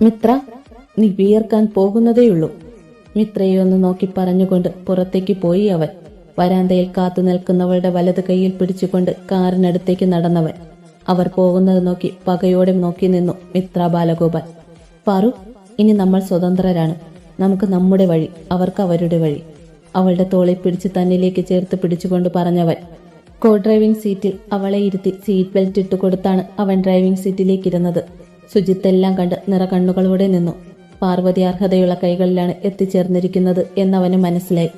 മിത്ര നീ വിയർക്കാൻ പോകുന്നതേയുള്ളൂ. മിത്രയെ ഒന്ന് നോക്കി പറഞ്ഞുകൊണ്ട് പുറത്തേക്ക് പോയി അവൻ. വരാന്തയിൽ കാത്തു നിൽക്കുന്നവളുടെ വലത് കൈയിൽ പിടിച്ചുകൊണ്ട് കാറിനടുത്തേക്ക് നടന്നവൻ. അവർ പോകുന്നത് നോക്കി പകയോടെ നോക്കി നിന്നു മിത്ര ബാലഗോപാൽ. പാറു ഇനി നമ്മൾ സ്വതന്ത്രരാണ്. നമുക്ക് നമ്മുടെ വഴി അവർക്ക് അവരുടെ വഴി. അവളുടെ തോളിൽ പിടിച്ച് തന്നിലേക്ക് ചേർത്ത് പിടിച്ചുകൊണ്ട് പറഞ്ഞവൻ. കോ ഡ്രൈവിംഗ് സീറ്റിൽ അവളെ ഇരുത്തി സീറ്റ് ബെൽറ്റ് ഇട്ടുകൊടുത്താണ് അവൻ ഡ്രൈവിംഗ് സീറ്റിലേക്ക് ഇരുന്നത്. സുജിത്ത് എല്ലാം കണ്ട് നിറകണ്ണുകളോടെ നിന്നു. പാർവതി അർഹതയുള്ള കൈകളിലാണ് എത്തിച്ചേർന്നിരിക്കുന്നത് എന്നവന് മനസ്സിലായി.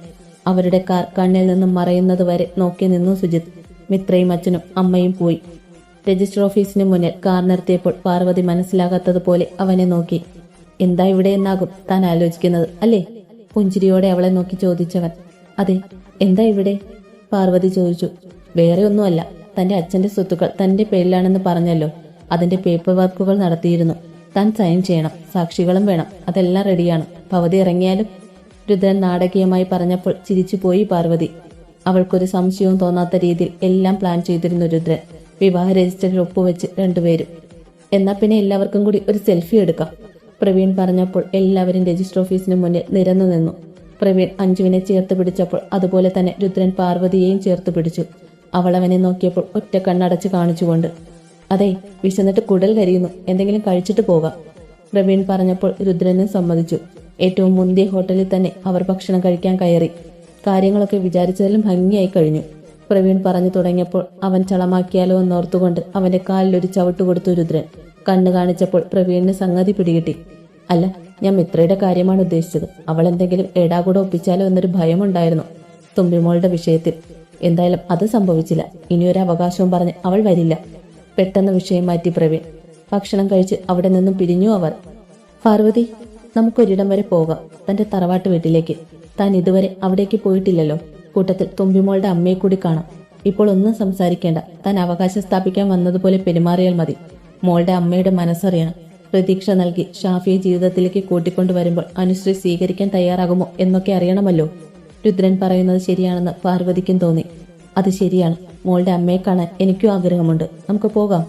അവരുടെ കാർ കണ്ണിൽ നിന്നും മറയുന്നത് വരെ നോക്കി നിന്നു സുജിത് മിത്രയും അച്ഛനും അമ്മയും പോയി. രജിസ്റ്റർ ഓഫീസിന് മുന്നിൽ കാർ നിർത്തിയപ്പോൾ പാർവതി മനസ്സിലാകാത്തതുപോലെ അവനെ നോക്കി. എന്താ ഇവിടെ എന്നാകും? താൻ ആലോചിക്കുന്നത് അല്ലേ? പുഞ്ചിരിയോടെ അവളെ നോക്കി ചോദിച്ചവൻ. അതെ എന്താ ഇവിടെ? പാർവതി ചോദിച്ചു. വേറെ ഒന്നുമല്ല. തന്റെ അച്ഛന്റെ സ്വത്തുക്കൾ തന്റെ പേരിലാണെന്ന് പറഞ്ഞല്ലോ. അതിന്റെ പേപ്പർ വർക്കുകൾ നടത്തിയിരുന്നു. താൻ സൈൻ ചെയ്യണം. സാക്ഷികളും വേണം. അതെല്ലാം റെഡിയാണ് ഭവതി ഇറങ്ങിയാലും രുദ്രൻ നാടകീയമായി പറഞ്ഞപ്പോൾ ചിരിച്ചുപോയി പാർവതി. അവൾക്കൊരു സംശയവും തോന്നാത്ത രീതിയിൽ എല്ലാം പ്ലാൻ ചെയ്തിരുന്നു രുദ്രൻ. വിവാഹ രജിസ്റ്ററിൽ ഒപ്പുവെച്ച് രണ്ടുപേരും. എന്നാ പിന്നെ എല്ലാവർക്കും കൂടി ഒരു സെൽഫി എടുക്കാം. പ്രവീൺ പറഞ്ഞപ്പോൾ എല്ലാവരും രജിസ്റ്റർ ഓഫീസിന് മുന്നിൽ നിരന്നു നിന്നു. പ്രവീൺ അഞ്ജുവിനെ ചേർത്ത് പിടിച്ചപ്പോൾ അതുപോലെ തന്നെ രുദ്രൻ പാർവതിയെയും ചേർത്ത് പിടിച്ചു. അവൾ അവനെ നോക്കിയപ്പോൾ ഒറ്റ കണ്ണടച്ച് കാണിച്ചുകൊണ്ട് അതെ വിശന്നിട്ട് കുടൽ കരിയുന്നു. എന്തെങ്കിലും കഴിച്ചിട്ട് പോകാം. പ്രവീൺ പറഞ്ഞപ്പോൾ രുദ്രനും സമ്മതിച്ചു. ഏറ്റവും മുന്തിയ ഹോട്ടലിൽ തന്നെ അവർ ഭക്ഷണം കഴിക്കാൻ കയറി. കാര്യങ്ങളൊക്കെ വിചാരിച്ചതിലും ഭംഗിയായി കഴിഞ്ഞു. പ്രവീൺ പറഞ്ഞു തുടങ്ങിയപ്പോൾ അവൻ ചളമാക്കിയാലോ എന്നോർത്തുകൊണ്ട് അവന്റെ ഒരു ചവിട്ട് കൊടുത്തു രുദ്രൻ. കണ്ണു കാണിച്ചപ്പോൾ പ്രവീണിന് സംഗതി പിടികിട്ടി. അല്ല ഞാൻ മിത്രയുടെ കാര്യമാണ് ഉദ്ദേശിച്ചത്. അവൾ എന്തെങ്കിലും എടാകൂടെ ഒപ്പിച്ചാലോ എന്നൊരു ഭയമുണ്ടായിരുന്നു തുമ്പിമോളുടെ വിഷയത്തിൽ. എന്തായാലും അത് സംഭവിച്ചില്ല. ഇനിയൊരു അവകാശവും പറഞ്ഞ് അവൾ വരില്ല. പെട്ടെന്ന് വിഷയം മാറ്റി പ്രവീൺ. ഭക്ഷണം കഴിച്ച് അവിടെ നിന്നും പിരിഞ്ഞു അവർ. പാർവതി നമുക്കൊരിടം വരെ പോകാം. തന്റെ തറവാട്ട് വീട്ടിലേക്ക്. താൻ ഇതുവരെ അവിടേക്ക് പോയിട്ടില്ലല്ലോ. കൂട്ടത്തിൽ തുമ്പിമോളുടെ അമ്മയെ കൂടി കാണാം. ഇപ്പോൾ ഒന്നും സംസാരിക്കേണ്ട. താൻ അവകാശം സ്ഥാപിക്കാൻ വന്നതുപോലെ പെരുമാറിയാൽ മതി. മോളുടെ അമ്മയുടെ മനസ്സറിയണം. പ്രതീക്ഷ നൽകി ഷാഫിയെ ജീവിതത്തിലേക്ക് കൂട്ടിക്കൊണ്ടുവരുമ്പോൾ അനുശ്രീ സ്വീകരിക്കാൻ തയ്യാറാകുമോ എന്നൊക്കെ അറിയണമല്ലോ. രുദ്രൻ പറയുന്നത് ശരിയാണെന്ന് പാർവതിക്കും തോന്നി. അത് ശരിയാണ്. മോളുടെ അമ്മയെ കാണാൻ എനിക്കും ആഗ്രഹമുണ്ട്. നമുക്ക് പോകാം.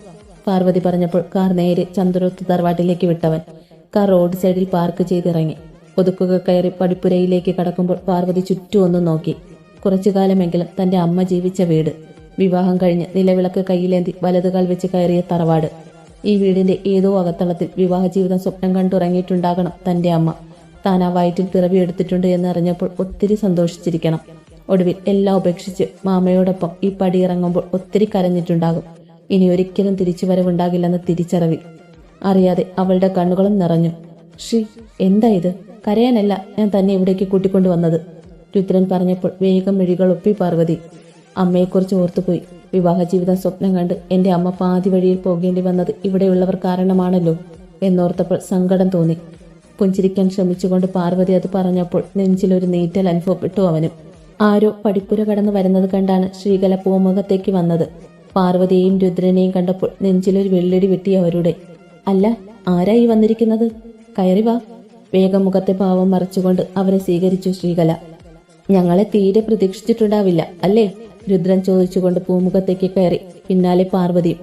പാർവതി പറഞ്ഞപ്പോൾ കാർ നേരെ ചന്ദ്രോത്ത് തറവാട്ടിലേക്ക് വിട്ടവൻ. കാർ റോഡ് സൈഡിൽ പാർക്ക് ചെയ്തിറങ്ങി. ഒതുക്കുക കയറി പടിപ്പുരയിലേക്ക് കടക്കുമ്പോൾ പാർവതി ചുറ്റും ഒന്ന് നോക്കി. കുറച്ചു കാലമെങ്കിലും തന്റെ അമ്മ ജീവിച്ച വീട്. വിവാഹം കഴിഞ്ഞ് നിലവിളക്ക് കയ്യിലേന്തി വലതുകാൽ വെച്ച് കയറിയ തറവാട്. ഈ വീടിന്റെ ഏതോ അകത്തളത്തിൽ വിവാഹ ജീവിതം സ്വപ്നം കണ്ടുറങ്ങിയിട്ടുണ്ടാകണം തന്റെ അമ്മ. താൻ ആ വയറ്റിൽ എന്ന് അറിഞ്ഞപ്പോൾ ഒത്തിരി സന്തോഷിച്ചിരിക്കണം. ഒടുവിൽ എല്ലാം ഉപേക്ഷിച്ച് മാമയോടൊപ്പം ഈ പടി ഇറങ്ങുമ്പോൾ ഒത്തിരി കരഞ്ഞിട്ടുണ്ടാകും. ഇനി ഒരിക്കലും തിരിച്ചു വരവുണ്ടാകില്ലെന്ന തിരിച്ചറിവിൽ. അറിയാതെ അവളുടെ കണ്ണുകളും നിറഞ്ഞു. ഷീ എന്താ ഇത്? കരയാനല്ല ഞാൻ തന്നെ ഇവിടേക്ക് കൂട്ടിക്കൊണ്ടു വന്നത്. രുദ്രൻ പറഞ്ഞപ്പോൾ വേഗം മിഴികൾ ഒപ്പി പാർവതി. അമ്മയെക്കുറിച്ച് ഓർത്തുപോയി. വിവാഹ ജീവിതം സ്വപ്നം കണ്ട് എന്റെ അമ്മ പാതി വഴിയിൽ പോകേണ്ടി വന്നത് ഇവിടെയുള്ളവർ കാരണമാണല്ലോ എന്നോർത്തപ്പോൾ സങ്കടം തോന്നി. പുഞ്ചിരിക്കാൻ ശ്രമിച്ചുകൊണ്ട് പാർവതി അത് പറഞ്ഞപ്പോൾ നെഞ്ചിലൊരു നീറ്റൽ അനുഭവപ്പെട്ടു അവനും. ആരോ പടിപ്പുര കടന്നു വരുന്നത് കണ്ടാണ് ശ്രീകല പൂമുഖത്തേക്ക് വന്നത്. പാർവതിയെയും രുദ്രനെയും കണ്ടപ്പോൾ നെഞ്ചിലൊരു വെള്ളടി വെട്ടി അവരുടെ. അല്ല ആരായി വന്നിരിക്കുന്നത്? കയറി വാ. വേഗം മുഖത്തെ ഭാവം മറിച്ചുകൊണ്ട് അവരെ സ്വീകരിച്ചു ശ്രീകല. ഞങ്ങളെ തീരെ പ്രതീക്ഷിച്ചിട്ടുണ്ടാവില്ല അല്ലേ? രുദ്രൻ ചോദിച്ചുകൊണ്ട് പൂമുഖത്തേക്ക് കയറി. പിന്നാലെ പാർവതിയും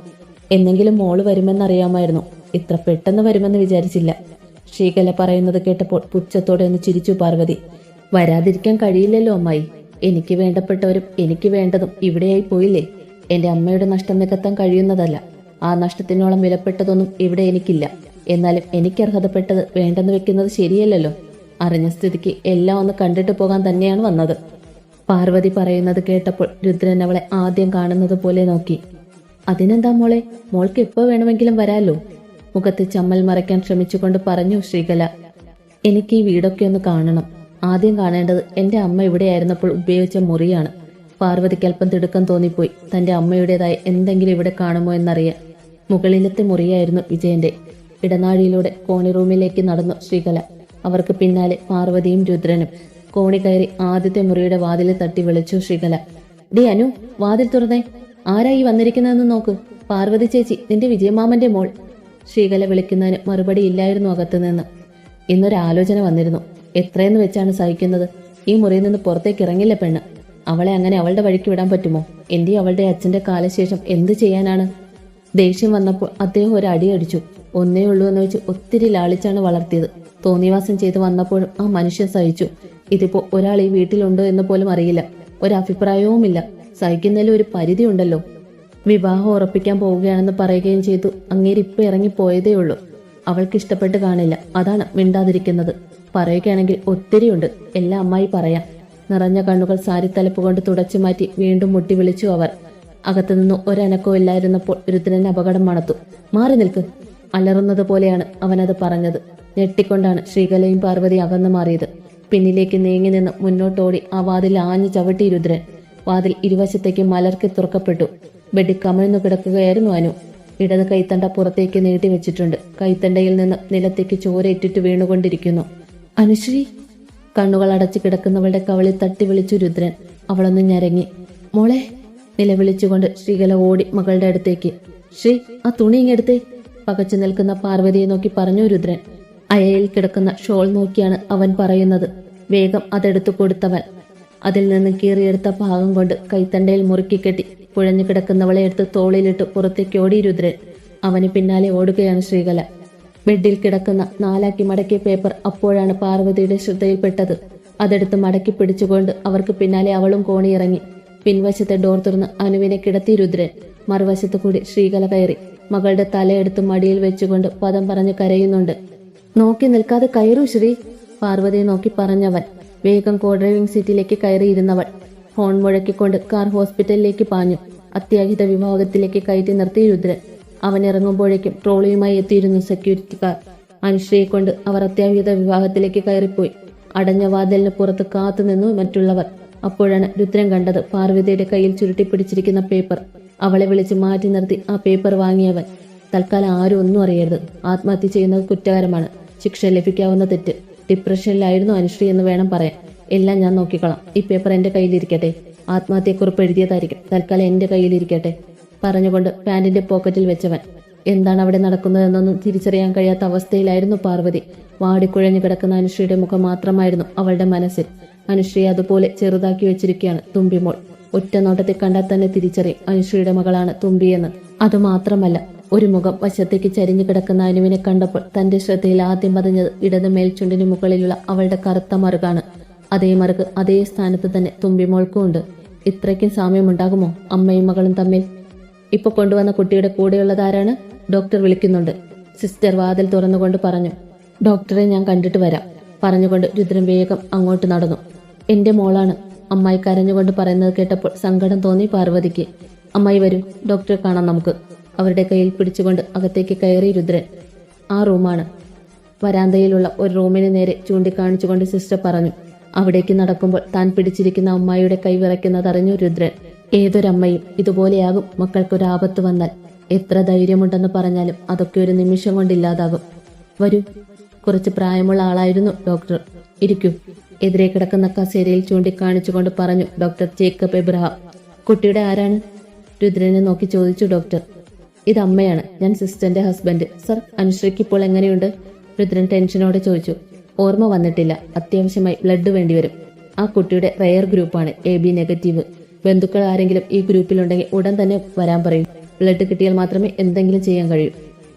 എന്നെങ്കിലും മോൾ വരുമെന്നറിയാമായിരുന്നു. ഇത്ര പെട്ടെന്ന് വരുമെന്ന് വിചാരിച്ചില്ല. ശ്രീകല പറയുന്നത് കേട്ടപ്പോൾ പുച്ഛത്തോടെ ഒന്ന് ചിരിച്ചു പാർവതി. വരാതിരിക്കാൻ കഴിയില്ലല്ലോ അമ്മായി. എനിക്ക് വേണ്ടപ്പെട്ടവരും എനിക്ക് വേണ്ടതും ഇവിടെയായി പോയില്ലേ? എന്റെ അമ്മയുടെ നഷ്ടം നികത്താൻ കഴിയുന്നതല്ല. ആ നഷ്ടത്തിനോളം വിലപ്പെട്ടതൊന്നും ഇവിടെ എനിക്കില്ല. എന്നാലും എനിക്ക് അർഹതപ്പെട്ടത് വേണ്ടെന്ന് വെക്കുന്നത് ശരിയല്ലല്ലോ. അറിഞ്ഞ സ്ഥിതിക്ക് എല്ലാം ഒന്ന് കണ്ടിട്ട് പോകാൻ തന്നെയാണ് വന്നത്. പാർവതി പറയുന്നത് കേട്ടപ്പോൾ രുദ്രൻ അവളെ ആദ്യം കാണുന്നത് പോലെ നോക്കി. അതിനെന്താ മോളെ? മോൾക്ക് എപ്പോ വേണമെങ്കിലും വരാലോ? മുഖത്ത് ചമ്മൽ മറയ്ക്കാൻ ശ്രമിച്ചുകൊണ്ട് പറഞ്ഞു ശ്രീകല. എനിക്ക് ഈ വീടൊക്കെ ഒന്ന് കാണണം. ആദ്യം കാണേണ്ടത് എന്റെ അമ്മ ഇവിടെയായിരുന്നപ്പോൾ ഉപയോഗിച്ച മുറിയാണ്. പാർവതിക്ക് അല്പം തിടുക്കം തോന്നിപ്പോയി. തന്റെ അമ്മയുടേതായി എന്തെങ്കിലും ഇവിടെ കാണുമോ എന്നറിയാൻ. മുകളിലത്തെ മുറിയായിരുന്നു വിജയന്റെ. ഇടനാഴിയിലൂടെ കോണി റൂമിലേക്ക് നടന്നു ശ്രീകല. അവർക്ക് പിന്നാലെ പാർവതിയും രുദ്രനും. കോണി കയറി ആദ്യത്തെ മുറിയുടെ വാതിൽ തട്ടി വിളിച്ചു ശ്രീകല. ഡി അനു വാതിൽ തുറന്നേ. ആരായി വന്നിരിക്കുന്നതെന്ന് നോക്ക്. പാർവതി ചേച്ചി നിന്റെ വിജയമാമന്റെ മോൾ. ശ്രീകല വിളിക്കുന്നതിന് മറുപടി ഇല്ലായിരുന്നു അകത്തുനിന്ന്. ഇന്നൊരു ആലോചന വന്നിരുന്നു. എത്രയെന്ന് വെച്ചാണ് സഹിക്കുന്നത്? ഈ മുറിയിൽ നിന്ന് പുറത്തേക്ക് ഇറങ്ങില്ല പെണ്ണ്. അവളെ അങ്ങനെ അവളുടെ വഴിക്ക് വിടാൻ പറ്റുമോ? എന്റെയും അവളുടെ അച്ഛന്റെ കാലശേഷം എന്ത് ചെയ്യാനാണ്? ദേഷ്യം വന്നപ്പോൾ അദ്ദേഹം ഒരു അടി അടിച്ചു. ഒന്നേ ഉള്ളൂ എന്ന് വെച്ച് ഒത്തിരി ലാളിച്ചാണ് വളർത്തിയത്. തോന്നിവാസം ചെയ്ത് വന്നപ്പോഴും ആ മനുഷ്യൻ സഹിച്ചു. ഇതിപ്പോ ഒരാൾ ഈ വീട്ടിലുണ്ടോ എന്ന് പോലും അറിയില്ല. ഒരഭിപ്രായവുമില്ല സഹിക്കുന്നതിൽ ഒരു പരിധി ഉണ്ടല്ലോ വിവാഹം ഉറപ്പിക്കാൻ പോവുകയാണെന്ന് പറയുകയും ചെയ്തു. അങ്ങേര് ഇറങ്ങിപ്പോയതേ ഇറങ്ങി പോയതേ ഉള്ളൂ. അവൾക്ക് ഇഷ്ടപ്പെട്ട് കാണില്ല. അതാണ് മിണ്ടാതിരിക്കുന്നത്. പറയുകയാണെങ്കിൽ ഒത്തിരിയുണ്ട്. എല്ലാ അമ്മായി പറയാം. നിറഞ്ഞ കണ്ണുകൾ സാരിത്തലപ്പ് കൊണ്ട് തുടച്ചു മാറ്റി വീണ്ടും മുട്ടി വിളിച്ചു അവർ. അകത്തുനിന്ന് ഒരനക്കവും ഇല്ലായിരുന്നപ്പോൾ രുദ്രൻ അപകടം മണത്തു. മാറി നിൽക്ക്. അലറുന്നത് പോലെയാണ് അവനത് പറഞ്ഞത്. ഞെട്ടിക്കൊണ്ടാണ് ശ്രീകലയും പാർവതി അകന്നു മാറിയത്. പിന്നിലേക്ക് നീങ്ങി നിന്ന് മുന്നോട്ടോടി ആ വാതിൽ ആഞ്ഞു ചവിട്ടി രുദ്രൻ വാതിൽ ഇരുവശത്തേക്ക് മലർക്കി തുറക്കപ്പെട്ടു. ബെഡിൽ കമിഴ്ന്നു കിടക്കുകയായിരുന്നു അനു. ഇടത് കൈത്തണ്ട പുറത്തേക്ക് നീട്ടിവെച്ചിട്ടുണ്ട് കൈത്തണ്ടയിൽ നിന്ന് നിലത്തേക്ക് ചോരയിട്ടിട്ട് വീണുകൊണ്ടിരിക്കുന്നു. അനുശ്രീ കണ്ണുകൾ അടച്ചു കിടക്കുന്നവളുടെ കവളിൽ തട്ടി വിളിച്ചു രുദ്രൻ. അവളൊന്ന് ഞരങ്ങി. മോളെ നിലവിളിച്ചുകൊണ്ട് ശ്രീകല ഓടി മകളുടെ അടുത്തേക്ക്. ശ്രീ ആ തുണി ഇങ്ങെടുത്തേ. പകച്ചു നിൽക്കുന്ന പാർവതിയെ നോക്കി പറഞ്ഞു രുദ്രൻ. അയയിൽ കിടക്കുന്ന ഷോൾ നോക്കിയാണ് അവൻ പറയുന്നത്. വേഗം അതെടുത്തു കൊടുത്തവൻ. അതിൽ നിന്ന് കീറിയെടുത്ത ഭാഗം കൊണ്ട് കൈത്തണ്ടയിൽ മുറുക്കി കുഴഞ്ഞു കിടക്കുന്നവളെ എടുത്ത് തോളിലിട്ട് പുറത്തേക്ക് ഓടി രുദ്രൻ. അവന് പിന്നാലെ ഓടുകയാണ് ശ്രീകല. ബെഡിൽ കിടക്കുന്ന നാലാക്കി മടക്കിയ പേപ്പർ അപ്പോഴാണ് പാർവതിയുടെ ശ്രദ്ധയിൽപ്പെട്ടത്. അതെടുത്ത് മടക്കി പിടിച്ചുകൊണ്ട് അവർക്ക് പിന്നാലെ അവളും കോണിയിറങ്ങി. പിൻവശത്തെ ഡോർ തുറന്ന് അനുവിനെ കിടത്തി രുദ്രൻ. മറുവശത്തു കൂടി ശ്രീകല കയറി. മകളുടെ തലയെടുത്ത് മടിയിൽ വെച്ചുകൊണ്ട് പദം പറഞ്ഞ് കരയുന്നുണ്ട്. നോക്കി നിൽക്കാതെ കയറൂ ശ്രീ പാർവതിയെ നോക്കി പറഞ്ഞവൻ. വേഗം കോഡ്രൈവിംഗ് സീറ്റിലേക്ക് കയറിയിരുന്നവൾ. ഫോൺ മുഴക്കിക്കൊണ്ട് കാർ ഹോസ്പിറ്റലിലേക്ക് പാഞ്ഞു. അത്യാഹിത വിഭാഗത്തിലേക്ക് കയറ്റി നിർത്തി രുദ്രൻ. അവൻ ഇറങ്ങുമ്പോഴേക്കും ട്രോളിയുമായി എത്തിയിരുന്നു സെക്യൂരിറ്റി കാർ. അനുശ്രീയെ കൊണ്ട് അവർ അത്യാഹിത വിഭാഗത്തിലേക്ക് കയറിപ്പോയി. അടഞ്ഞ വാതിലിന് പുറത്ത് കാത്തുനിന്നു മറ്റുള്ളവർ. അപ്പോഴാണ് രുദ്രൻ കണ്ടത് പാർവതിയുടെ കയ്യിൽ ചുരുട്ടി പിടിച്ചിരിക്കുന്ന പേപ്പർ. അവളെ വിളിച്ച് മാറ്റി നിർത്തി ആ പേപ്പർ വാങ്ങിയവൻ. തൽക്കാലം ആരും ഒന്നും അറിയരുത്. ആത്മഹത്യ ചെയ്യുന്നത് കുറ്റകരമാണ്. ശിക്ഷ ലഭിക്കാവുന്ന തെറ്റ്. ഡിപ്രഷനിലായിരുന്നു അനുശ്രീ എന്ന് വേണം പറയാൻ. എല്ലാം ഞാൻ നോക്കിക്കോളാം. ഈ പേപ്പർ എന്റെ കയ്യിലിരിക്കട്ടെ. ആത്മഹത്യക്കുറിപ്പ് എഴുതിയതായിരിക്കും. തൽക്കാലം എന്റെ കയ്യിലിരിക്കട്ടെ. പറഞ്ഞുകൊണ്ട് പാന്റിന്റെ പോക്കറ്റിൽ വെച്ചവൻ എന്താണ് അവിടെ നടക്കുന്നതെന്നൊന്നും തിരിച്ചറിയാൻ കഴിയാത്ത അവസ്ഥയിലായിരുന്നു പാർവതി. വാടിക്കുഴഞ്ഞു കിടക്കുന്ന അനുശ്രീയുടെ മുഖം മാത്രമായിരുന്നു അവളുടെ മനസ്സിൽ. അനുശ്രീ അതുപോലെ ചെറുതാക്കി വെച്ചിരിക്കുകയാണ് തുമ്പിമോൾ. ഒറ്റ നോട്ടത്തിൽ കണ്ടാൽ തന്നെ തിരിച്ചറിയും അനുശ്രീയുടെ മകളാണ് തുമ്പിയെന്ന്. അതുമാത്രമല്ല ഒരു മുഖം വശത്തേക്ക് ചരിഞ്ഞു കിടക്കുന്ന അനുവിനെ കണ്ടപ്പോൾ തന്റെ ശ്രദ്ധയിൽ ആദ്യം പതിഞ്ഞത് ഇടത് മേൽച്ചുണ്ടിന് മുകളിലുള്ള അവളുടെ കറുത്ത മറുകാണ്. അതേ മറക്ക് അതേ സ്ഥാനത്ത് തന്നെ തുമ്പിമോൾക്കും ഉണ്ട്. ഇത്രയ്ക്കും സാമ്യമുണ്ടാകുമോ? അമ്മയും മകളും തമ്മിൽ? ഇപ്പൊ കൊണ്ടുവന്ന കുട്ടിയുടെ കൂടെയുള്ളതാരാണ് ഡോക്ടർ വിളിക്കുന്നുണ്ട്. സിസ്റ്റർ വാതിൽ തുറന്നുകൊണ്ട് പറഞ്ഞു ഡോക്ടറെ ഞാൻ കണ്ടിട്ട് വരാം. പറഞ്ഞുകൊണ്ട് രുദ്രൻ വേഗം അങ്ങോട്ട് നടന്നു. എന്റെ മോളാണ് അമ്മായി കരഞ്ഞുകൊണ്ട് പറയുന്നത് കേട്ടപ്പോൾ സങ്കടം തോന്നി പാർവതിക്ക്. അമ്മായി വരും ഡോക്ടറെ കാണാം നമുക്ക്. അവരുടെ കയ്യിൽ പിടിച്ചുകൊണ്ട് അകത്തേക്ക് കയറി രുദ്രൻ. ആ റൂമാണ്. വരാന്തയിലുള്ള ഒരു റൂമിന് നേരെ ചൂണ്ടിക്കാണിച്ചുകൊണ്ട് സിസ്റ്റർ പറഞ്ഞു അവിടേക്ക് നടക്കുമ്പോൾ താൻ പിടിച്ചിരിക്കുന്ന അമ്മായിയുടെ കൈ വിറയ്ക്കുന്നതറിഞ്ഞു രുദ്രൻ. ഏതൊരമ്മയും ഇതുപോലെയാകും മക്കൾക്കൊരാപത്ത് വന്നാൽ. എത്ര ധൈര്യമുണ്ടെന്ന് പറഞ്ഞാലും അതൊക്കെ ഒരു നിമിഷം കൊണ്ടില്ലാതാകും വരൂ. കുറച്ച് പ്രായമുള്ള ആളായിരുന്നു ഡോക്ടർ. ഇരിക്കും. എതിരെ കിടക്കുന്ന കസേരയിൽ ചൂണ്ടിക്കാണിച്ചുകൊണ്ട് പറഞ്ഞു ഡോക്ടർ ജേക്കബ് എബ്രഹാം. കുട്ടിയുടെ ആരാണ്? രുദ്രനെ നോക്കി ചോദിച്ചു ഡോക്ടർ. ഇത് അമ്മയാണ്. ഞാൻ സിസ്റ്ററിന്റെ ഹസ്ബൻഡ്. സർ അനുശ്രീക്ക് ഇപ്പോൾ എങ്ങനെയുണ്ട്? രുദ്രൻ ടെൻഷനോടെ ചോദിച്ചു. ഓർമ്മ വന്നിട്ടില്ല. അത്യാവശ്യമായി ബ്ലഡ് വേണ്ടിവരും ആ കുട്ടിയുടെ റയർ ഗ്രൂപ്പാണ് എ ബി നെഗറ്റീവ് ബന്ധുക്കൾ ആരെങ്കിലും ഈ ഗ്രൂപ്പിലുണ്ടെങ്കിൽ ഉടൻ തന്നെ വരാൻ പറയും. ബ്ലഡ് കിട്ടിയാൽ മാത്രമേ എന്തെങ്കിലും ചെയ്യാൻ കഴിയൂ.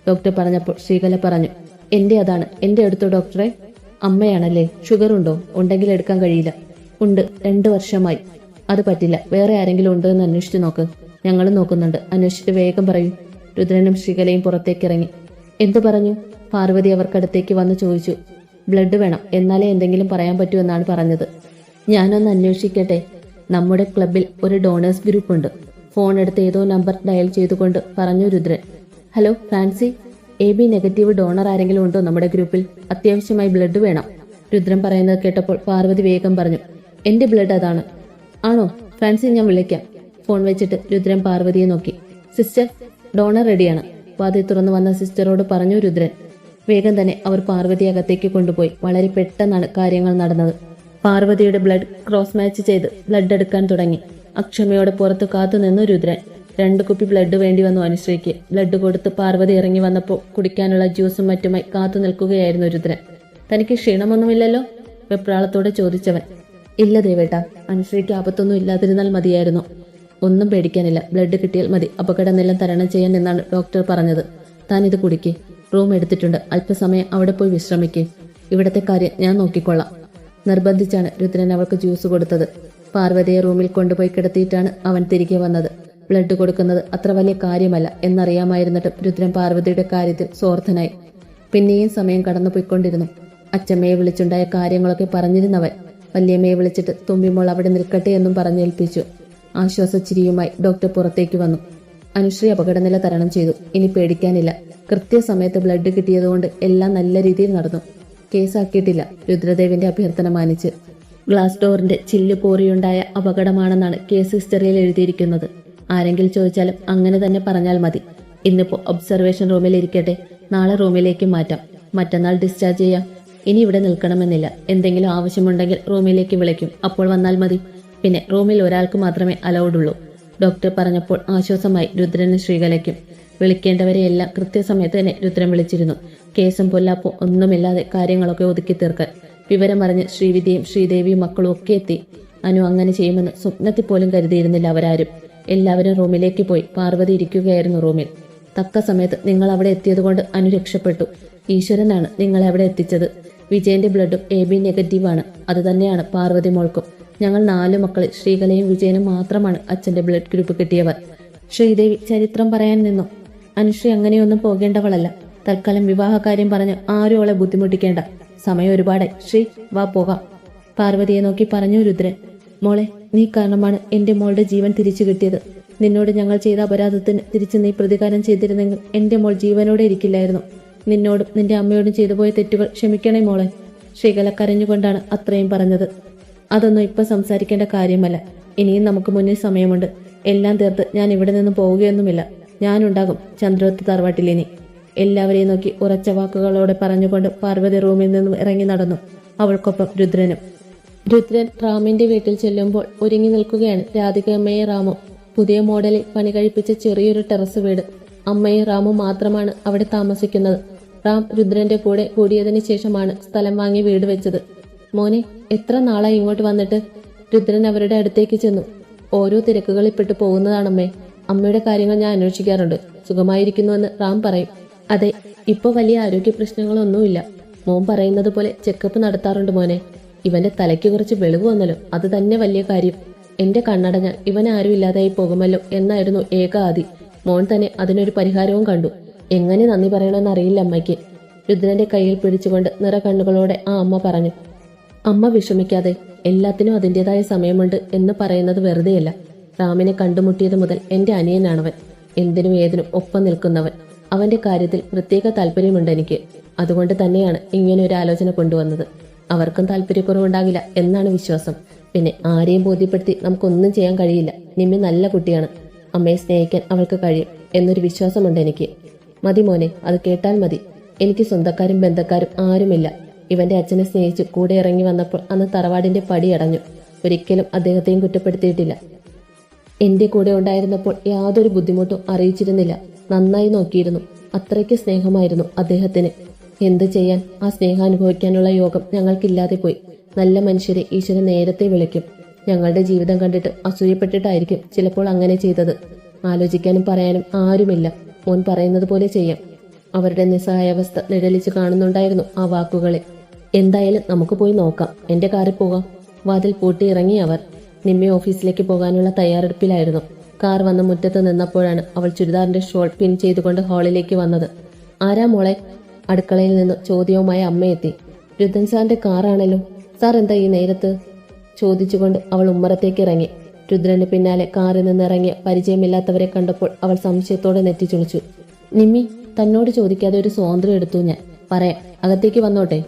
ഡോക്ടർ പറഞ്ഞപ്പോൾ ശ്രീകല പറഞ്ഞു എന്റെ അതാണ്. എന്റെ അടുത്തോ ഡോക്ടറെ അമ്മയാണല്ലേ? ഷുഗർ ഉണ്ടോ? ഉണ്ടെങ്കിൽ എടുക്കാൻ കഴിയില്ല. ഉണ്ട്. രണ്ടു വർഷമായി. അത് പറ്റില്ല. വേറെ ആരെങ്കിലും ഉണ്ടോ എന്ന് അന്വേഷിച്ചു നോക്ക്. ഞങ്ങളും നോക്കുന്നുണ്ട്. അന്വേഷിച്ചിട്ട് വേഗം പറയൂ. രുദ്രനും ശ്രീകലയും പുറത്തേക്ക് ഇറങ്ങി എന്തു പറഞ്ഞു? പാർവതി അവർക്കടുത്തേക്ക് വന്ന് ചോദിച്ചു. ബ്ലഡ് വേണം. എന്നാലേ എന്തെങ്കിലും പറയാൻ പറ്റൂ എന്നാണ് പറഞ്ഞത്. ഞാനൊന്ന് അന്വേഷിക്കട്ടെ. നമ്മുടെ ക്ലബിൽ ഒരു ഡോണേഴ്സ് ഗ്രൂപ്പ് ഉണ്ട് ഫോൺ എടുത്ത് ഏതോ നമ്പർ ഡയൽ ചെയ്തുകൊണ്ട് പറഞ്ഞു Rudran. Hello Francy. A B negative donor ആരെങ്കിലും ഉണ്ടോ നമ്മുടെ ഗ്രൂപ്പിൽ? അത്യാവശ്യമായി ബ്ലഡ് വേണം. രുദ്രൻ പറയുന്നത് കേട്ടപ്പോൾ പാർവതി വേഗം പറഞ്ഞു. എന്റെ ബ്ലഡ് അതാണ്. ആണോ? ഫ്രാൻസി ഞാൻ വിളിക്കാം. ഫോൺ വെച്ചിട്ട് രുദ്രൻ പാർവതിയെ നോക്കി. സിസ്റ്റർ ഡോണർ റെഡിയാണ്. വാതിൽ തുറന്നു വന്ന സിസ്റ്ററോട് പറഞ്ഞു രുദ്രൻ. വേഗം തന്നെ അവർ പാർവതി അകത്തേക്ക് കൊണ്ടുപോയി. വളരെ പെട്ടെന്നാണ് കാര്യങ്ങൾ നടന്നത്. പാർവതിയുടെ ബ്ലഡ് ക്രോസ് മാച്ച് ചെയ്ത് ബ്ലഡ് എടുക്കാൻ തുടങ്ങി. അക്ഷമയോടെ പുറത്തു കാത്തുനിന്നു രുദ്രൻ. രണ്ട് കുപ്പി ബ്ലഡ് വേണ്ടി വന്നു അനുശ്രീക്ക്. ബ്ലഡ് കൊടുത്ത് പാർവതി ഇറങ്ങി വന്നപ്പോൾ കുടിക്കാനുള്ള ജ്യൂസും മറ്റുമായി കാത്തു നിൽക്കുകയായിരുന്നു രുദ്രൻ. തനിക്ക് ക്ഷീണമൊന്നുമില്ലല്ലോ? വെപ്രാളത്തോടെ ചോദിച്ചവൻ. ഇല്ല ദേവേട്ട അനുശ്രീക്ക് ആപത്തൊന്നും ഇല്ലാതിരുന്നാൽ മതിയായിരുന്നു. ഒന്നും പേടിക്കാനില്ല. ബ്ലഡ് കിട്ടിയാൽ മതി. അപകടനിലം തരണം ചെയ്യാൻ എന്നാണ് ഡോക്ടർ പറഞ്ഞത്. താൻ ഇത് കുടിക്ക്. റൂം എടുത്തിട്ടുണ്ട്. അല്പസമയം അവിടെ പോയി വിശ്രമിക്കേ. ഇവിടത്തെ കാര്യം ഞാൻ നോക്കിക്കൊള്ളാം. നിർബന്ധിച്ചാണ് രുദ്രൻ അവൾക്ക് ജ്യൂസ് കൊടുത്തത്. പാർവതിയെ റൂമിൽ കൊണ്ടുപോയി കിടത്തിയിട്ടാണ് അവൻ തിരികെ വന്നത്. ബ്ലഡ് കൊടുക്കുന്നത് അത്ര വലിയ കാര്യമല്ല എന്നറിയാമായിരുന്നിട്ടും രുദ്രൻ പാർവതിയുടെ കാര്യത്തിൽ സ്വാർത്ഥനായി. പിന്നെയും സമയം കടന്നു പോയിക്കൊണ്ടിരുന്നു അച്ഛമ്മയെ വിളിച്ചുണ്ടായ കാര്യങ്ങളൊക്കെ പറഞ്ഞിരുന്നവൻ. വല്യമ്മയെ വിളിച്ചിട്ട് തുമ്പിമോൾ അവിടെ നിൽക്കട്ടെ എന്നും പറഞ്ഞേൽപ്പിച്ചു. ആശ്വാസച്ചിരിയുമായി ഡോക്ടർ പുറത്തേക്ക് വന്നു. അനുശ്രീ അപകടനില തരണം ചെയ്തു. ഇനി പേടിക്കാനില്ല. കൃത്യസമയത്ത് ബ്ലഡ് കിട്ടിയതുകൊണ്ട് എല്ലാം നല്ല രീതിയിൽ നടന്നു. കേസാക്കിയിട്ടില്ല. രുദ്രദേവിന്റെ അഭ്യർത്ഥന മാനിച്ച്. ഗ്ലാസ് ഡോറിന്റെ ചില്ല് പോറിയുണ്ടായ അപകടമാണെന്നാണ് കേസ് ഹിസ്റ്ററിയിൽ എഴുതിയിരിക്കുന്നത്. ആരെങ്കിലും ചോദിച്ചാലും അങ്ങനെ തന്നെ പറഞ്ഞാൽ മതി. ഇന്നിപ്പോ ഒബ്സർവേഷൻ റൂമിൽ ഇരിക്കട്ടെ. നാളെ റൂമിലേക്ക് മാറ്റാം. മറ്റന്നാൾ ഡിസ്ചാർജ് ചെയ്യാം. ഇനി ഇവിടെ നിൽക്കണമെന്നില്ല. എന്തെങ്കിലും ആവശ്യമുണ്ടെങ്കിൽ റൂമിലേക്ക് വിളിക്കും. അപ്പോൾ വന്നാൽ മതി. പിന്നെ റൂമിൽ ഒരാൾക്ക് മാത്രമേ അലൗഡ് ഉള്ളൂ. ഡോക്ടർ പറഞ്ഞപ്പോൾ ആശ്വാസമായി രുദ്രനും ശ്രീകലയ്ക്കും. വിളിക്കേണ്ടവരെയെല്ലാം കൃത്യസമയത്ത് തന്നെ രുദ്രൻ വിളിച്ചിരുന്നു. കേസും പൊല്ലാപ്പും ഒന്നുമില്ലാതെ കാര്യങ്ങളൊക്കെ ഒതുക്കി തീർക്കാൻ. വിവരം അറിഞ്ഞ് ശ്രീവിദ്യയും ശ്രീദേവിയും മക്കളും ഒക്കെ എത്തി. അനു അങ്ങനെ ചെയ്യുമെന്ന് സ്വപ്നത്തിൽ പോലും കരുതിയിരുന്നില്ല അവരാരും. എല്ലാവരും റൂമിലേക്ക് പോയി പാർവതി ഇരിക്കുകയായിരുന്നു റൂമിൽ. തക്ക സമയത്ത് നിങ്ങൾ അവിടെ എത്തിയതുകൊണ്ട് അനു രക്ഷപ്പെട്ടു. ഈശ്വരനാണ് നിങ്ങളെ അവിടെ എത്തിച്ചത്. വിജയന്റെ ബ്ലഡും എ ബി നെഗറ്റീവാണ് അത് തന്നെയാണ് പാർവതി മോൾക്കും. ഞങ്ങൾ നാലു മക്കളിൽ ശ്രീകലയും വിജയനും മാത്രമാണ് അച്ഛന്റെ ബ്ലഡ് ഗ്രൂപ്പ് കിട്ടിയവർ. ശ്രീദേവി ചരിത്രം പറയാൻ നിന്നു. അനുശ്രീ അങ്ങനെയൊന്നും പോകേണ്ടവളല്ല. തൽക്കാലം വിവാഹകാര്യം പറഞ്ഞ് ആരും അവളെ ബുദ്ധിമുട്ടിക്കേണ്ട. സമയം ഒരുപാടായി. ശ്രീ വാ പോകാം. പാർവതിയെ നോക്കി പറഞ്ഞു രുദ്രൻ. മോളെ നീ കാരണമാണ് എന്റെ മോളുടെ ജീവൻ തിരിച്ചു കിട്ടിയത്. നിന്നോട് ഞങ്ങൾ ചെയ്ത അപരാധത്തിന് തിരിച്ച് നീ പ്രതികാരം ചെയ്തിരുന്നെങ്കിൽ എന്റെ മോൾ ജീവനോടെ ഇരിക്കില്ലായിരുന്നു. നിന്നോടും നിന്റെ അമ്മയോടും ചെയ്തു പോയ തെറ്റുകൾ ക്ഷമിക്കണേ മോളെ. ശ്രീകല കരഞ്ഞുകൊണ്ടാണ് അത്രയും പറഞ്ഞത്. അതൊന്നും ഇപ്പൊ സംസാരിക്കേണ്ട കാര്യമല്ല. ഇനിയും നമുക്ക് മുന്നിൽ സമയമുണ്ട്. എല്ലാം തീർത്ത് ഞാൻ ഇവിടെ നിന്ന് പോവുകയൊന്നുമില്ല. ഞാനുണ്ടാകും. ചന്ദ്രോത്ത് തറവാട്ടിൽ ഇനി എല്ലാവരെയും നോക്കി ഉറച്ച വാക്കുകളോടെ പറഞ്ഞുകൊണ്ട് പാർവതി റൂമിൽ നിന്നും ഇറങ്ങി നടന്നു. അവൾക്കൊപ്പം രുദ്രനും. രുദ്രൻ റാമിന്റെ വീട്ടിൽ ചെല്ലുമ്പോൾ ഒരുങ്ങി നിൽക്കുകയാണ് രാധികമ്മയെ റാമും. പുതിയ മോഡലിൽ പണി കഴിപ്പിച്ച ചെറിയൊരു ടെറസ് വീട്. അമ്മയും റാമും മാത്രമാണ് അവിടെ താമസിക്കുന്നത്. റാം രുദ്രന്റെ കൂടെ കൂടിയതിനു ശേഷമാണ് സ്ഥലം വാങ്ങി വീട് വെച്ചത്. മോനെ എത്ര നാളായി ഇങ്ങോട്ട് വന്നിട്ട്? രുദ്രൻ അവരുടെ അടുത്തേക്ക് ചെന്നു. ഓരോ തിരക്കുകളിൽപ്പെട്ട് പോകുന്നതാണമ്മേ. അമ്മയുടെ കാര്യങ്ങൾ ഞാൻ അന്വേഷിക്കാറുണ്ട്. സുഖമായിരിക്കുന്നുവെന്ന് റാം പറയും. അതെ ഇപ്പൊ വലിയ ആരോഗ്യ പ്രശ്നങ്ങളൊന്നുമില്ല. മോൻ പറയുന്നത് പോലെ ചെക്കപ്പ് നടത്താറുണ്ട് മോനെ. ഇവന്റെ തലയ്ക്ക് കുറച്ച് വെളിവ് വന്നല്ലോ. അത് തന്നെ വലിയ കാര്യം. എന്റെ കണ്ണടഞ്ഞ ഇവൻ ആരും ഇല്ലാതായി പോകുമല്ലോ എന്നായിരുന്നു ഏക ആദി. മോൻ തന്നെ അതിനൊരു പരിഹാരവും കണ്ടു. എങ്ങനെ നന്ദി പറയണമെന്ന് അറിയില്ല അമ്മയ്ക്ക്. രുദ്രന്റെ കയ്യിൽ പിടിച്ചുകൊണ്ട് നിറ കണ്ണുകളോടെ ആ അമ്മ പറഞ്ഞു. അമ്മ വിഷമിക്കാതെ എല്ലാത്തിനും അതിന്റെതായ സമയമുണ്ട് എന്ന് പറയുന്നത് വെറുതെയല്ല. റാമിനെ കണ്ടുമുട്ടിയത് മുതൽ എന്റെ അനിയനാണവൻ. എന്തിനും ഏതിനും ഒപ്പം നിൽക്കുന്നവൻ. അവന്റെ കാര്യത്തിൽ പ്രത്യേക താല്പര്യമുണ്ട് എനിക്ക്. അതുകൊണ്ട് തന്നെയാണ് ഇങ്ങനെ ഒരു ആലോചന കൊണ്ടുവന്നത്. അവർക്കും താല്പര്യക്കുറവുണ്ടാകില്ല എന്നാണ് വിശ്വാസം. പിന്നെ ആരെയും ബോധ്യപ്പെടുത്തി നമുക്കൊന്നും ചെയ്യാൻ കഴിയില്ല. നിമ്മി നല്ല കുട്ടിയാണ്. അമ്മയെ സ്നേഹിക്കാൻ അവൾക്ക് കഴിയും എന്നൊരു വിശ്വാസമുണ്ട് എനിക്ക്. മതി മോനെ അത് കേട്ടാൽ മതി. എനിക്ക് സ്വന്തക്കാരും ബന്ധക്കാരും ആരുമില്ല. ഇവന്റെ അച്ഛനെ സ്നേഹിച്ച് കൂടെ ഇറങ്ങി വന്നപ്പോൾ അന്ന് തറവാടിന്റെ പടി അടഞ്ഞു. ഒരിക്കലും അദ്ദേഹത്തെയും കുറ്റപ്പെടുത്തിയിട്ടില്ല. എന്റെ കൂടെ ഉണ്ടായിരുന്നപ്പോൾ യാതൊരു ബുദ്ധിമുട്ടും അറിയിച്ചിരുന്നില്ല. നന്നായി നോക്കിയിരുന്നു. അത്രയ്ക്ക് സ്നേഹമായിരുന്നു അദ്ദേഹത്തിന്. എന്ത് ചെയ്യാൻ ആ സ്നേഹം അനുഭവിക്കാനുള്ള യോഗം ഞങ്ങൾക്കില്ലാതെ പോയി. നല്ല മനുഷ്യരെ ഈശ്വരൻ നേരത്തെ വിളിക്കും. ഞങ്ങളുടെ ജീവിതം കണ്ടിട്ട് അസൂയപ്പെട്ടിട്ടായിരിക്കും ചിലപ്പോൾ അങ്ങനെ ചെയ്തത്. ആലോചിക്കാനും പറയാനും ആരുമില്ല. മോൻ പറയുന്നത് പോലെ ചെയ്യാം. അവരുടെ നിസ്സഹായാവസ്ഥ നിഴലിച്ച് കാണുന്നുണ്ടായിരുന്നു ആ വാക്കുകളെ. എന്തായാലും നമുക്ക് പോയി നോക്കാം. എന്റെ കാറിൽ പോകാം. വാതിൽ പൂട്ടി ഇറങ്ങി അവർ. നിമ്മി ഓഫീസിലേക്ക് പോകാനുള്ള തയ്യാറെടുപ്പിലായിരുന്നു. കാർ വന്ന് മുറ്റത്ത് നിന്നപ്പോഴാണ് അവൾ ചുരിദാറിന്റെ ഷോൾ പിൻ ചെയ്തുകൊണ്ട് ഹാളിലേക്ക് വന്നത്. ആരാ മോളെ? അടുക്കളയിൽ നിന്ന് ചോദ്യവുമായി അമ്മയെത്തി രുദ്ധൻ സാറിന്റെ കാറാണല്ലോ. സാർ എന്താ ഈ നേരത്ത്? ചോദിച്ചുകൊണ്ട് അവൾ ഉമ്മറത്തേക്ക് ഇറങ്ങി. രുദ്രന് പിന്നാലെ കാറിൽ നിന്ന് നിന്നിറങ്ങിയ പരിചയമില്ലാത്തവരെ കണ്ടപ്പോൾ അവൾ സംശയത്തോടെ നെറ്റിച്ചുളിച്ചു. നിമ്മി തന്നോട് ചോദിക്കാതെ ഒരു സ്വാതന്ത്ര്യം എടുത്തു ഞാൻ. പറയാം. അകത്തേക്ക് വന്നോട്ടെ.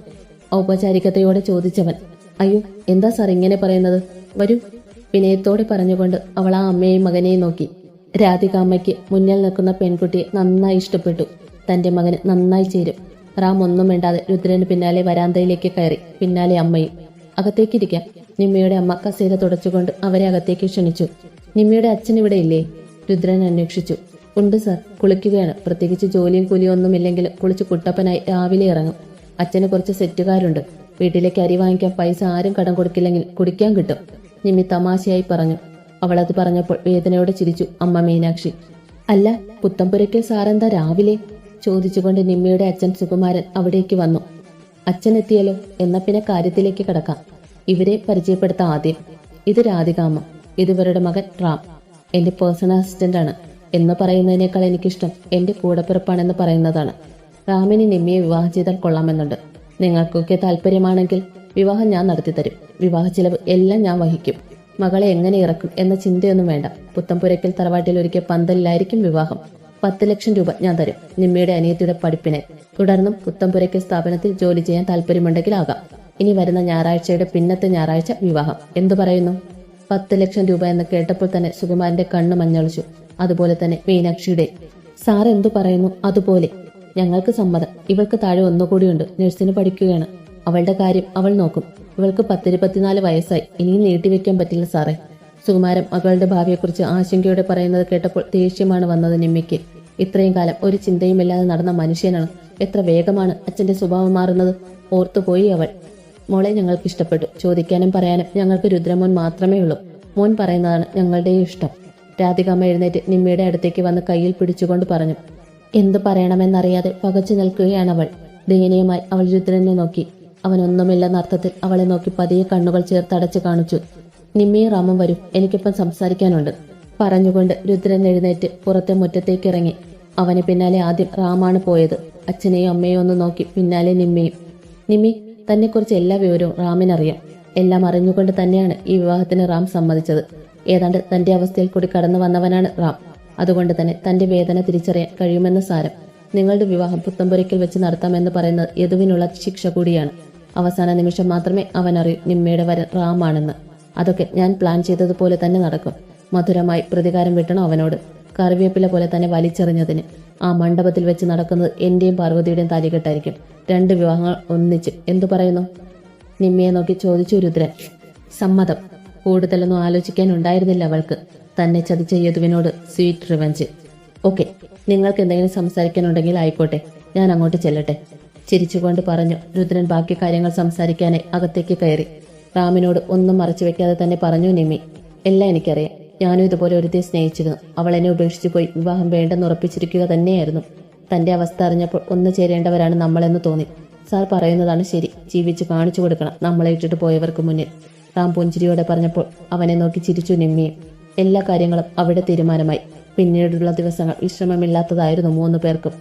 ഔപചാരികതയോടെ ചോദിച്ചവൻ. അയ്യോ എന്താ സാർ ഇങ്ങനെ പറയുന്നത്? വരൂ. വിനയത്തോടെ പറഞ്ഞുകൊണ്ട് അവൾ ആ അമ്മയെയും മകനെയും നോക്കി. രാധിക അമ്മയ്ക്ക് മുന്നിൽ നിൽക്കുന്ന പെൺകുട്ടിയെ നന്നായി ഇഷ്ടപ്പെട്ടു. തന്റെ മകന് നന്നായി ചേരും. റാം ഒന്നും വേണ്ടാതെ രുദ്രന് പിന്നാലെ വരാന്തയിലേക്ക് കയറി പിന്നാലെ അമ്മയും. അകത്തേക്കിരിക്കാം നിമ്മയുടെ അമ്മ കസേര തുടച്ചുകൊണ്ട് അവരെ അകത്തേക്ക് ക്ഷണിച്ചു. നിമ്മയുടെ അച്ഛൻ ഇവിടെ ഇല്ലേ? രുദ്രൻ അന്വേഷിച്ചു. ഉണ്ട് സർ കുളിക്കുകയാണ്. പ്രത്യേകിച്ച് ജോലിയും കൂലിയും ഒന്നുമില്ലെങ്കിലും കുളിച്ച് കുട്ടപ്പനായി രാവിലെ ഇറങ്ങും. അച്ഛന് കുറച്ച് സെറ്റുകാരുണ്ട്. വീട്ടിലേക്ക് അരി വാങ്ങിക്കാൻ പൈസ ആരും കടം കൊടുക്കില്ലെങ്കിൽ കുടിക്കാൻ കിട്ടും. നിമ്മി തമാശയായി പറഞ്ഞു. അവളത് പറഞ്ഞപ്പോൾ വേദനയോടെ ചിരിച്ചു അമ്മ മീനാക്ഷി. അല്ല പുത്തമ്പുരയ്ക്കൽ സാറെന്താ രാവിലെ? ചോദിച്ചുകൊണ്ട് നിമ്മിയുടെ അച്ഛൻ സുകുമാരൻ അവിടേക്ക് വന്നു. അച്ഛൻ എത്തിയല്ലോ എന്നാ പിന്നെ കാര്യത്തിലേക്ക് കിടക്കാം. ഇവരെ പരിചയപ്പെടുത്താം ആദ്യം. ഇത് രാധികാമ്മ ഇതിവരുടെ മകൻ റാം. എന്റെ പേഴ്സണൽ അസിസ്റ്റന്റ് ആണ്. എന്ന് പറയുന്നതിനേക്കാൾ എനിക്കിഷ്ടം എന്റെ കൂടപ്പിറപ്പാണെന്ന് പറയുന്നതാണ്. റാമിന് നിമ്മിയെ വിവാഹം ചെയ്താൽ കൊള്ളാമെന്നുണ്ട്. നിങ്ങൾക്കൊക്കെ താല്പര്യമാണെങ്കിൽ വിവാഹം ഞാൻ നടത്തിത്തരും. വിവാഹ ചിലവ് എല്ലാം ഞാൻ വഹിക്കും. മകളെ എങ്ങനെ ഇറക്കും എന്ന ചിന്തയൊന്നും വേണ്ട. പുത്തംപുരയ്ക്കൽ തറവാട്ടിൽ ഒരുക്കിയ പന്തലിലായിരിക്കും വിവാഹം. പത്ത് ലക്ഷം രൂപ ഞാൻ തരും. നിമ്മയുടെ അനിയത്തിയുടെ പഠിപ്പിനെ. തുടർന്നും പുത്തംപുരയ്ക്കൽ സ്ഥാപനത്തിൽ ജോലി ചെയ്യാൻ താല്പര്യമുണ്ടെങ്കിൽ ആകാം. ഇനി വരുന്ന ഞായറാഴ്ചയുടെ പിന്നത്തെ ഞായറാഴ്ച വിവാഹം. എന്തു പറയുന്നു? പത്ത് ലക്ഷം രൂപ എന്ന് കേട്ടപ്പോൾ തന്നെ സുകുമാരന്റെ കണ്ണ് മഞ്ഞളിച്ചു. അതുപോലെ തന്നെ മീനാക്ഷിയുടെ. സാർ എന്തു പറയുന്നു? അതുപോലെ. ഞങ്ങൾക്ക് സമ്മതം. ഇവൾക്ക് താഴെ ഒന്നുകൂടിയുണ്ട്. നഴ്സിന് പഠിക്കുകയാണ്. അവളുടെ കാര്യം അവൾ നോക്കും. ഇവൾക്ക് പത്തിരുപത്തിനാല് വയസ്സായി. ഇനിയും നീട്ടിവെക്കാൻ പറ്റില്ല സാറേ. സുകുമാരൻ മകളുടെ ഭാവിയെക്കുറിച്ച് ആശങ്കയോടെ പറയുന്നത് കേട്ടപ്പോൾ ദേഷ്യമാണ് വന്നത് നിമ്മിക്ക്. ഇത്രയും കാലം ഒരു ചിന്തയുമില്ലാതെ നടന്ന മനുഷ്യനാണ്. എത്ര വേഗമാണ് അച്ഛന്റെ സ്വഭാവം മാറുന്നത്. ഓർത്തുപോയി അവൾ. മോളെ ഞങ്ങൾക്ക് ഇഷ്ടപ്പെട്ടു. ചോദിക്കാനും പറയാനും ഞങ്ങൾക്ക് രുദ്രമോൻ മാത്രമേ ഉള്ളൂ. മോൻ പറയുന്നതാണ് ഞങ്ങളുടെയും ഇഷ്ടം. രാധികാമ്മ എഴുന്നേറ്റ് നിമ്മയുടെ അടുത്തേക്ക് വന്ന് കയ്യിൽ പിടിച്ചുകൊണ്ട് പറഞ്ഞു. എന്തു പറയണമെന്നറിയാതെ പകച്ചു നിൽക്കുകയാണ് അവൾ. ദയനീയമായി അവൾ രുദ്രനെ നോക്കി. അവനൊന്നുമില്ലെന്ന അർത്ഥത്തിൽ അവളെ നോക്കി പതിയെ കണ്ണുകൾ ചേർത്തടച്ച് കാണിച്ചു. നിമ്മിയും റാമും വരും. എനിക്കിപ്പം സംസാരിക്കാനുണ്ട്. പറഞ്ഞുകൊണ്ട് രുദ്രൻ എഴുന്നേറ്റ് പുറത്തെ മുറ്റത്തേക്ക് ഇറങ്ങി അവന് പിന്നാലെ ആദ്യം റാമാണ് പോയത്. അച്ഛനെയും അമ്മയും ഒന്ന് നോക്കി പിന്നാലെ നിമ്മിയും നിമ്മി തന്നെക്കുറിച്ച് എല്ലാ വിവരവും റാമിനറിയാം. എല്ലാം അറിഞ്ഞുകൊണ്ട് തന്നെയാണ് ഈ വിവാഹത്തിന് റാം സമ്മതിച്ചത്. ഏതാണ്ട് തന്റെ അവസ്ഥയിൽ കൂടി കടന്നു വന്നവനാണ് റാം. അതുകൊണ്ട് തന്നെ തന്റെ വേദന തിരിച്ചറിയാൻ കഴിയുമെന്ന് സാരം. നിങ്ങളുടെ വിവാഹം പുത്തമ്പുരയ്ക്കൽ വെച്ച് നടത്താമെന്ന് പറയുന്നത് യദുവിനുള്ള ശിക്ഷ കൂടിയാണ്. അവസാന നിമിഷം മാത്രമേ അവൻ അറിയൂ നിമ്മയുടെ വരൻ റാമാണെന്ന്. അതൊക്കെ ഞാൻ പ്ലാൻ ചെയ്തതുപോലെ തന്നെ നടക്കും. മധുരമായി പ്രതികാരം വിട്ടണം അവനോട്. കറിവേപ്പില പോലെ തന്നെ വലിച്ചെറിഞ്ഞതിന്. ആ മണ്ഡപത്തിൽ വെച്ച് നടക്കുന്നത് എന്റെയും പാർവതിയുടെയും താലികെട്ടായിരിക്കും രണ്ട് വിവാഹങ്ങൾ ഒന്നിച്ച്. എന്തു പറയുന്നു? നിമ്മയെ നോക്കി ചോദിച്ചു രുദ്രൻ. സമ്മതം. കൂടുതലൊന്നും ആലോചിക്കാൻ ഉണ്ടായിരുന്നില്ല അവൾക്ക്. തന്നെ ചതിച്ച യദുവിനോട് സ്വീറ്റ് റിവഞ്ച്. ഓക്കെ നിങ്ങൾക്ക് എന്തെങ്കിലും സംസാരിക്കാനുണ്ടെങ്കിൽ ആയിക്കോട്ടെ ഞാൻ അങ്ങോട്ട് ചെല്ലട്ടെ. ചിരിച്ചുകൊണ്ട് പറഞ്ഞു രുദ്രൻ ബാക്കി കാര്യങ്ങൾ സംസാരിക്കാനായി അകത്തേക്ക് കയറി. റാമിനോട് ഒന്നും മറച്ചു വെക്കാതെ തന്നെ പറഞ്ഞു നിമി എല്ലാം എനിക്കറിയാം. ഞാനും ഇതുപോലെ ഒരുത്തെ സ്നേഹിച്ചിരുന്നു. അവൾ എന്നെ ഉപേക്ഷിച്ചു പോയി വിവാഹം വേണ്ടെന്ന് ഉറപ്പിച്ചിരിക്കുക തന്നെയായിരുന്നു. തന്റെ അവസ്ഥ അറിഞ്ഞപ്പോൾ ഒന്ന് ചേരേണ്ടവരാണ് നമ്മളെന്ന് തോന്നി. സാർ പറയുന്നതാണ് ശരി. ജീവിച്ച് കാണിച്ചു കൊടുക്കണം നമ്മളെ ഇട്ടിട്ട് പോയവർക്ക് മുന്നിൽ. റാം പുഞ്ചിരിയോടെ പറഞ്ഞപ്പോൾ അവനെ നോക്കി ചിരിച്ചു നിമ്മിയും എല്ലാ കാര്യങ്ങളും അവിടെ തീരുമാനമായി. പിന്നീടുള്ള ദിവസങ്ങൾ വിശ്രമമില്ലാത്തതായിരുന്നു മൂന്നു പേർക്കും.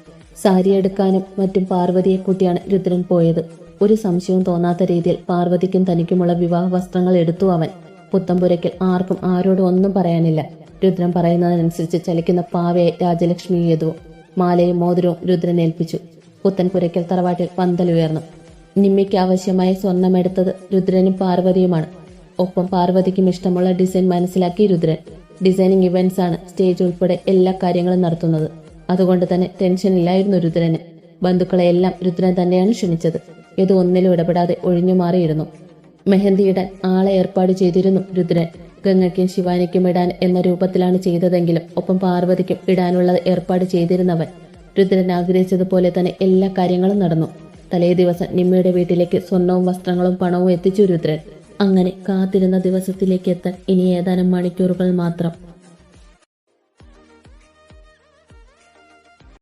സാരി എടുക്കാനും മറ്റും പാർവതിയെ കൂട്ടിയാണ് രുദ്രൻ പോയത്. ഒരു സംശയവും തോന്നാത്ത രീതിയിൽ പാർവതിക്കും തനിക്കുമുള്ള വിവാഹ വസ്ത്രങ്ങൾ എടുത്തു അവൻ. പുത്തമ്പുരയ്ക്കൽ ആർക്കും ആരോടും ഒന്നും പറയാനില്ല. രുദ്രൻ പറയുന്നതിനനുസരിച്ച് ചലിക്കുന്ന പാവയെ രാജലക്ഷ്മി യദു മാലയും മോതിരവും രുദ്രൻ ഏൽപ്പിച്ചു. പുത്തൻപുരയ്ക്കൽ തറവാട്ടിൽ പന്തലുയർന്നു നിമ്മയ്ക്ക് ആവശ്യമായ സ്വർണമെടുത്തത് രുദ്രനും പാർവതിയുമാണ്. ഒപ്പം പാർവതിക്കും ഇഷ്ടമുള്ള ഡിസൈൻ മനസ്സിലാക്കി രുദ്രൻ. ഡിസൈനിങ് ഇവന്റ്സ് ആണ് സ്റ്റേജ് ഉൾപ്പെടെ എല്ലാ കാര്യങ്ങളും നടത്തുന്നത്. അതുകൊണ്ട് തന്നെ ടെൻഷനില്ലായിരുന്നു രുദ്രന്. ബന്ധുക്കളെയെല്ലാം രുദ്രൻ തന്നെയാണ് ക്ഷണിച്ചത്. ഇത് ഒന്നിലും ഇടപെടാതെ ഒഴിഞ്ഞു മാറിയിരുന്നു. മെഹന്തി ഇടാൻ ആളെ ഏർപ്പാട് ചെയ്തിരുന്നു രുദ്രൻ. ഗംഗയ്ക്കും ശിവാനിക്കും ഇടാൻ എന്ന രൂപത്തിലാണ് ചെയ്തതെങ്കിലും ഒപ്പം പാർവതിക്കും ഇടാനുള്ളത് ഏർപ്പാട് ചെയ്തിരുന്നവൻ. രുദ്രൻ ആഗ്രഹിച്ചതുപോലെ തന്നെ എല്ലാ കാര്യങ്ങളും നടന്നു. തലേ ദിവസം നിമ്മയുടെ വീട്ടിലേക്ക് സ്വർണവും വസ്ത്രങ്ങളും പണവും എത്തിച്ചു രുദ്രൻ. അങ്ങനെ കാത്തിരുന്ന ദിവസത്തിലേക്ക് എത്താൻ ഇനി ഏതാനും മണിക്കൂറുകൾ മാത്രം.